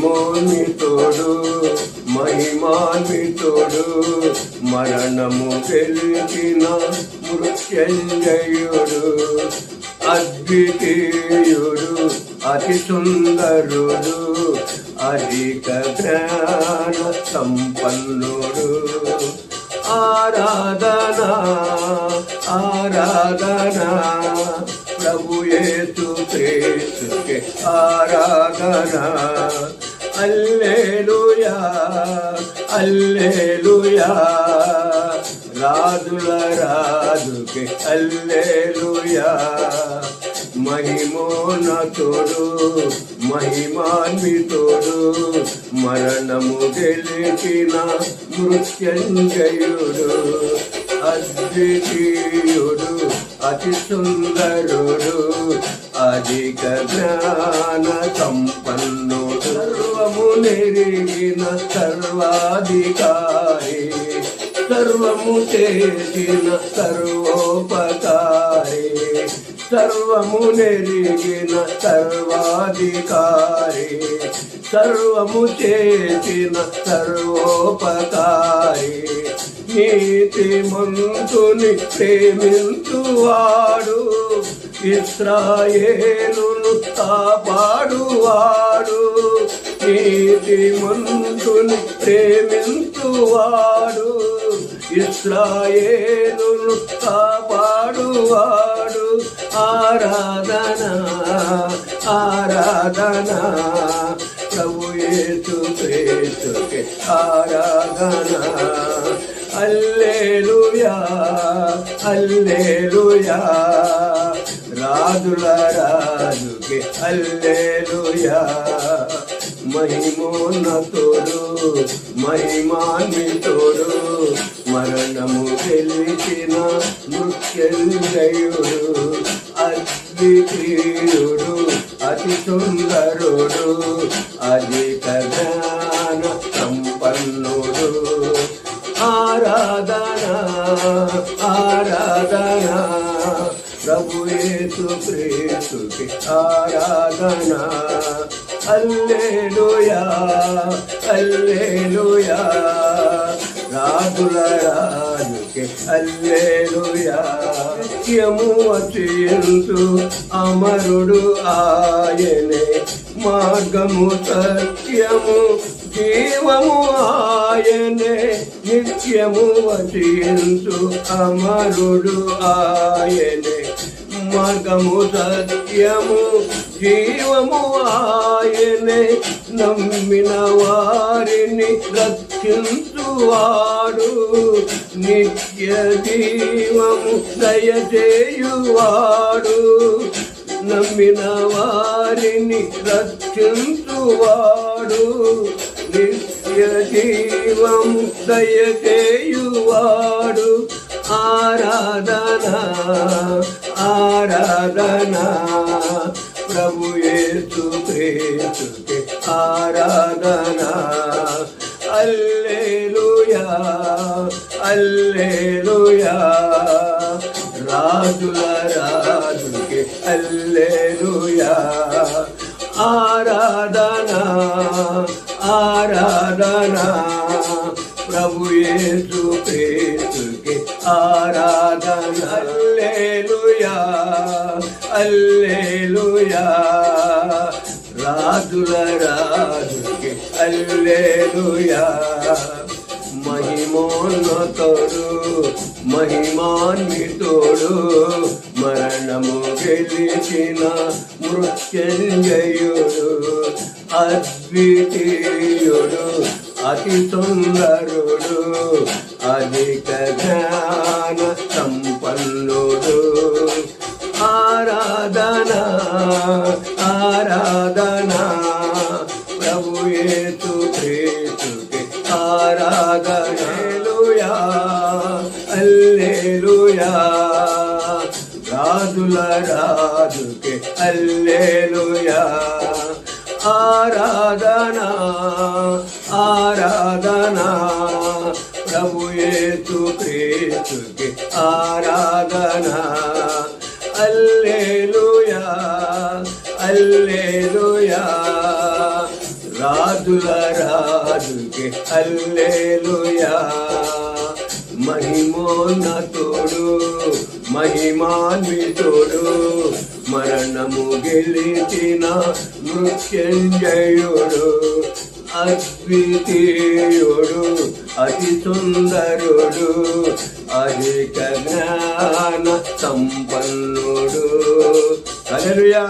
మహిమోన్వితోడు మహిమాన్వితోడు మరణము గెలిచిన మృత్యంజయుడు అద్వితీయుడు అతి సుందరుడు అధిక జ్ఞాన సంపన్నుడు. ఆరాధన ఆరాధన ప్రభు యేసు క్రీస్తుకే ఆరాధన. అల్లేలుయా అల్లేలుయా. రాజుల రాజుకి అల్లేలుయా. మహిమోనతుడు మహిమాన్వితుడు మరణము గెలిచిన మృత్యంజయుడు అద్వితీయుడు అతి సుందరుడు అధిక జ్ఞాన సంపన్ను నెరిగిన సర్వాధికారి సర్వము చేసిన సర్వోపకారి సర్వము నెరిగిన సర్వాధికారి సర్వము చేసిన సర్వోపకారి. నీతి మంతుని ప్రేమించువాడు ఇస్రాయేలును కాపాడువాడు. నీతిమంతుని ప్రేమించువాడు ఇస్రాయేలును కాపాడువాడు ఆరాధన ఆరాధన ప్రభు యేసు ప్రేతుకి ఆరాధన. అల్లేలుయా అల్లేలుయా రాజుల రాజుకి అల్లేలుయా. మహిమోన్నతుడు మహిమాన్వితుడు మరణము గెలిచిన మృత్యుంజయుడు అద్వితీయుడు అతి సుందరుడు అధిక జ్ఞాన సంపన్నుడు. ఆరాధన ఆరాధన ప్రభుయేసు ప్రేసుకి ఆరాధన. అల్లేలుయా అల్లేలుయా. రాజుల రాజుకి అల్లేలుయా. నిత్యము అతియంతు అమరుడు ఆయనే. మార్గము సత్యము జీవము ఆయనే. నిత్యము వచించు అమరుడు ఆయనే. మార్గము సత్యము జీవము ఆయనే. నమ్మిన వారిని రక్షించువాడు. నిత్య జీవము దయచేయువాడు. నమ్మిన వారిని రక్షించువాడు. నిత్య జీవము దయచేయువాడు. ఆరాధనా ఆరాధన. ప్రభు యేసు క్రీస్తుకే ఆరాధన. అల్లేలుయా అల్లేలుయా. రాజుల రాజుకి అల్లేలుయా. ఆరాధన ఆరాధన. ప్రభు యేసు క్రీస్తుకే ఆరాధన. అల్లే అల్లేలుయా అల్లేలుయా రాజుల రాజుకే అల్లేలుయా మహిమోన్నతుడు మహిమాన్వితుడు మరణము గెలిచిన మృత్యుంజయుడు అద్వితీయుడు అతి సుందరుడు అధిక జ్ఞాన సంపన్నుడు. ఆరాధన ఆరాధన. ప్రభు ఏతు క్రీస్తుకి ఆరాధనలుయా అల్లేలుయా రాజుల రాజుకి అల్లేలుయా ఆరాధన ఆరాధన. ప్రభు ఏతు క్రీస్తుకి ఆరాధనా. అల్లేలుయా అల్లేలుయా రాజుల రాజుకి అల్లేలుయా మహిమోన్నతుడు మహిమాన్వితుడు మరణము గెలిచిన మృత్యుంజయుడు అద్వితీయుడు. అతి సుందరుడు అధిక జ్ఞాన సంపన్నుడు. హల్లెలూయా